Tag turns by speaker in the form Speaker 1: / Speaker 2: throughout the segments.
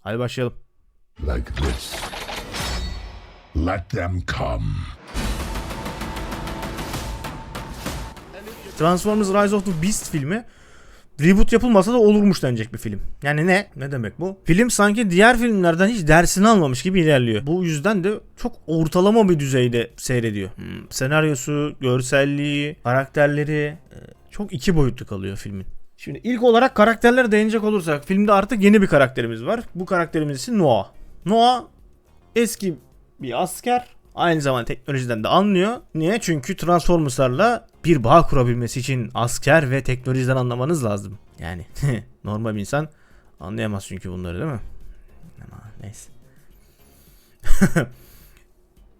Speaker 1: Hadi başlayalım.
Speaker 2: like this. Let them come.
Speaker 1: Transformers Rise of the Beast filmi reboot yapılmasa da olurmuş denecek bir film. Yani ne? Ne demek bu? Film sanki diğer filmlerden hiç dersini almamış gibi ilerliyor. Bu yüzden de çok ortalama bir düzeyde seyrediyor. Hmm, senaryosu, görselliği, karakterleri e, çok iki boyutlu kalıyor filmin. Şimdi ilk olarak karakterlere değinecek olursak filmde artık yeni bir karakterimiz var. Bu karakterimiz ise Noah. Noah eski bir asker. Aynı zamanda teknolojiden de anlıyor. Niye? Çünkü Transformers'larla bir bağ kurabilmesi için asker ve teknolojiden anlamanız lazım. Yani normal bir insan anlayamaz çünkü bunları değil mi? Ama neyse.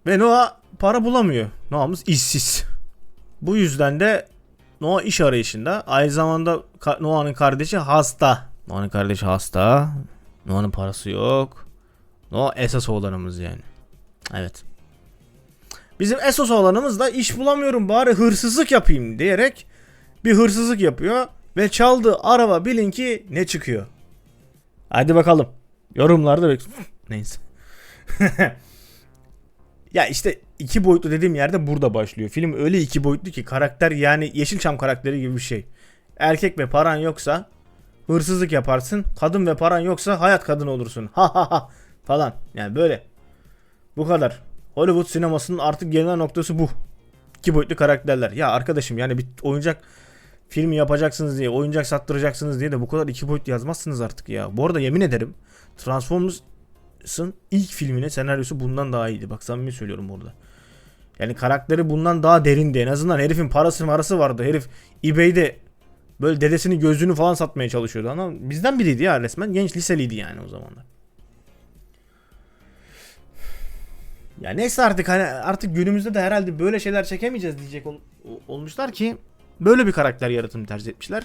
Speaker 1: ve Noah para bulamıyor. Noah'mız işsiz. Bu yüzden de Noah iş arayışında. Aynı zamanda Noah'nın kardeşi hasta. Noah'nın kardeşi hasta. Noah'nın parası yok. Noah esas oğlanımız yani. Evet. Bizim esas oğlanımız da iş bulamıyorum bari hırsızlık yapayım diyerek bir hırsızlık yapıyor ve çaldığı araba bilin ki ne çıkıyor. Hadi bakalım. Yorumlarda bek. Neyse. ya işte iki boyutlu dediğim yerde burada başlıyor. Film öyle iki boyutlu ki karakter yani Yeşilçam karakteri gibi bir şey. Erkek ve paran yoksa hırsızlık yaparsın. Kadın ve paran yoksa hayat kadını olursun. Ha ha ha falan. Yani böyle. Bu kadar. Hollywood sinemasının artık gelinen noktası bu. İki boyutlu karakterler. Ya arkadaşım yani bir oyuncak filmi yapacaksınız diye, oyuncak sattıracaksınız diye de bu kadar iki boyutlu yazmazsınız artık ya. Bu arada yemin ederim Transformers'ın ilk filminin senaryosu bundan daha iyiydi. Bak samimi söylüyorum burada. Yani karakteri bundan daha derindi. En azından herifin parası marası vardı. Herif eBay'de böyle dedesini gözlüğünü falan satmaya çalışıyordu. Ama bizden biriydi ya resmen. Genç liseliydi yani o zamanlar. Ya neyse artık hani artık günümüzde de herhalde böyle şeyler çekemeyeceğiz diyecek ol- olmuşlar ki böyle bir karakter yaratımı tercih etmişler.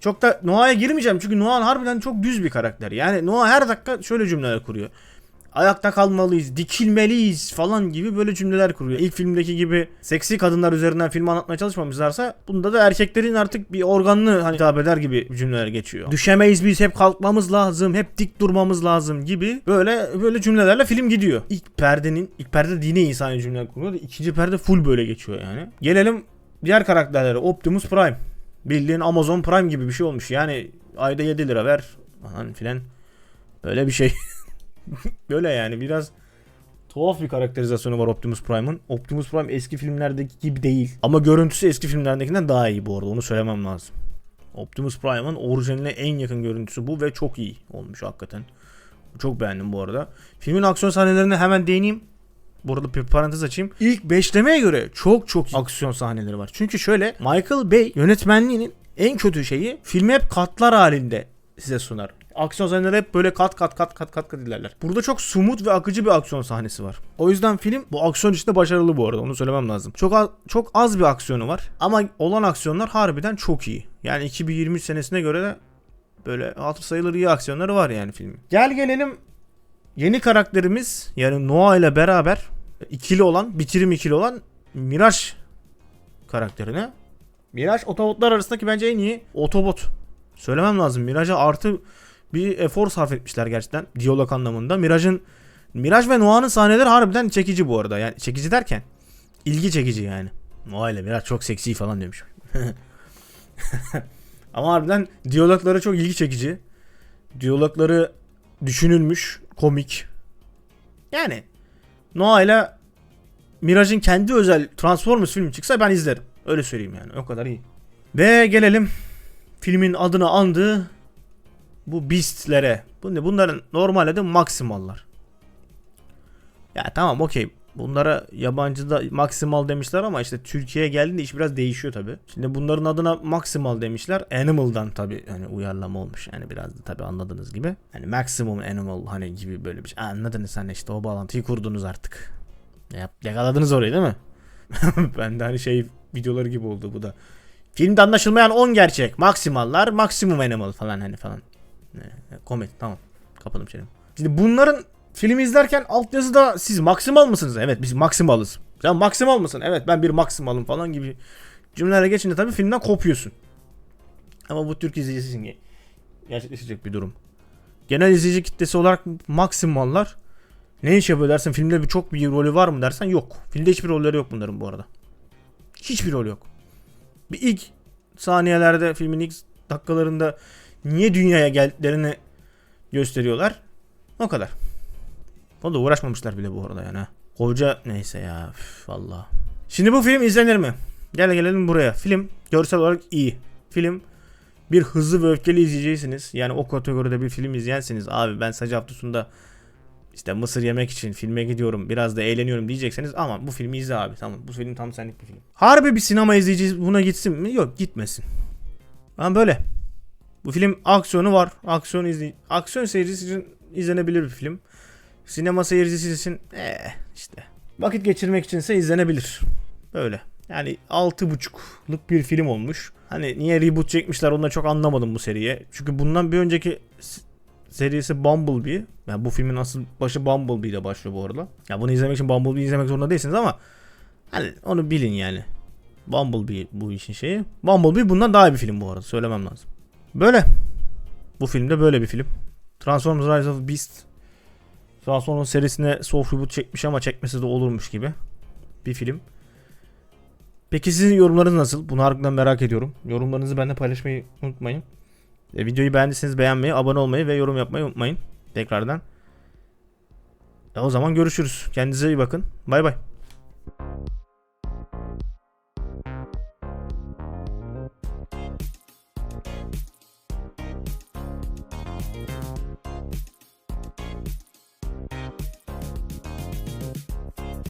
Speaker 1: Çok da Noah'ya girmeyeceğim çünkü Noah harbiden çok düz bir karakter. Yani Noah her dakika şöyle cümleler kuruyor. Ayakta kalmalıyız, dikilmeliyiz falan gibi böyle cümleler kuruyor. İlk filmdeki gibi seksi kadınlar üzerinden filmi anlatmaya çalışmamışlarsa bunda da erkeklerin artık bir organını hani hitap eder gibi cümleler geçiyor. Düşemeyiz biz hep kalkmamız lazım, hep dik durmamız lazım gibi böyle böyle cümlelerle film gidiyor. İlk perdenin, ilk perde dine insani cümleler kuruyor ikinci perde full böyle geçiyor yani. Gelelim diğer karakterlere. Optimus Prime. Bildiğin Amazon Prime gibi bir şey olmuş. Yani ayda 7 lira ver falan filan. Böyle bir şey. Böyle yani biraz tuhaf bir karakterizasyonu var Optimus Prime'ın. Optimus Prime eski filmlerdeki gibi değil. Ama görüntüsü eski filmlerdekinden daha iyi bu arada. Onu söylemem lazım. Optimus Prime'ın orijinaline en yakın görüntüsü bu ve çok iyi olmuş hakikaten. Çok beğendim bu arada. Filmin aksiyon sahnelerine hemen değineyim. Bu arada bir parantez açayım. İlk beşlemeye göre çok çok aksiyon sahneleri var. Çünkü şöyle Michael Bay yönetmenliğinin en kötü şeyi filmi hep katlar halinde size sunar. Aksiyon sahneleri hep böyle kat kat kat kat kat kat ilerler. Burada çok smooth ve akıcı bir aksiyon sahnesi var. O yüzden film bu aksiyon içinde başarılı bu arada onu söylemem lazım. Çok az, çok az bir aksiyonu var ama olan aksiyonlar harbiden çok iyi. Yani 2023 senesine göre de böyle altı sayılır iyi aksiyonları var yani filmin. Gel gelelim yeni karakterimiz yani Noah ile beraber ikili olan, bitirim ikili olan Mirage karakterine. Mirage otobotlar arasındaki bence en iyi otobot. Söylemem lazım. Mirage'a artı bir efor sarf etmişler gerçekten diyalog anlamında. Mirage'ın Mirage ve Noah'nın sahneleri harbiden çekici bu arada. Yani çekici derken ilgi çekici yani. Noah ile Mirage çok seksi falan demiş. Ama harbiden diyalogları çok ilgi çekici. Diyalogları düşünülmüş, komik. Yani Noah ile Mirage'ın kendi özel Transformers filmi çıksa ben izlerim. Öyle söyleyeyim yani. O kadar iyi. Ve gelelim filmin adını andığı bu Beast'lere. Bunların normalde de Maximal'lar. Ya tamam okey. Bunlara yabancıda Maximal demişler ama işte Türkiye'ye geldiğinde iş biraz değişiyor tabi. Şimdi bunların adına Maximal demişler. Animal'dan tabi hani uyarlama olmuş. Yani biraz da tabi anladığınız gibi. Hani Maximum Animal hani gibi böyle bir şey. Anladınız hani işte o bağlantıyı kurdunuz artık. Yap, yakaladınız orayı değil mi? ben de hani şey videoları gibi oldu bu da. Filmde anlaşılmayan 10 gerçek. Maksimallar, maksimum animal falan hani falan. Ne, komedi tamam. Kapadım şeyimi. Şimdi bunların filmi izlerken altyazıda siz maksimal mısınız? Evet biz maksimalız. Sen maksimal mısın? Evet ben bir maksimalım falan gibi cümlelerle geçince tabii filmden kopuyorsun. Ama bu Türk izleyicisi için gerçekleşecek bir durum. genel izleyici kitlesi olarak maksimallar. Ne iş yapıyor dersen filmde bir çok bir rolü var mı dersen yok. Filmde hiçbir rolleri yok bunların bu arada. Hiçbir rol yok. Bir ilk saniyelerde filmin ilk dakikalarında niye dünyaya geldiklerini gösteriyorlar. O kadar. Da uğraşmamışlar bile bu arada yani. Koca neyse ya. Üf, vallahi. Şimdi bu film izlenir mi? Gel gelelim buraya. Film görsel olarak iyi. Film bir hızlı ve öfkeli izleyeceksiniz. Yani o kategoride bir film izleyensiniz. Abi ben sadece hafta sonunda işte mısır yemek için filme gidiyorum. Biraz da eğleniyorum diyecekseniz ama bu filmi izle abi. Tamam bu film tam senlik bir film. Harbi bir sinema izleyicisi buna gitsin mi? Yok gitmesin. Ama böyle. Bu film aksiyonu var. Aksiyon izley aksiyon seyircisi için izlenebilir bir film. Sinema seyircisi için ee, işte. Vakit geçirmek içinse izlenebilir. Böyle. Yani 6.5'luk bir film olmuş. Hani niye reboot çekmişler onu da çok anlamadım bu seriye. Çünkü bundan bir önceki serisi Bumblebee. Yani bu filmin asıl başı Bumblebee ile başlıyor bu arada. Ya bunu izlemek için Bumblebee'yi izlemek zorunda değilsiniz ama hani onu bilin yani. Bumblebee bu işin şeyi. Bumblebee bundan daha iyi bir film bu arada. Söylemem lazım. Böyle. Bu filmde böyle bir film. Transformers Rise of Beast Transformers serisine soft reboot çekmiş ama çekmesi de olurmuş gibi bir film. Peki sizin yorumlarınız nasıl? Bunu harbiden merak ediyorum. Yorumlarınızı benimle paylaşmayı unutmayın. E, videoyu beğendiyseniz beğenmeyi, abone olmayı ve yorum yapmayı unutmayın. Tekrardan. E, o zaman görüşürüz. Kendinize iyi bakın. Bay bay.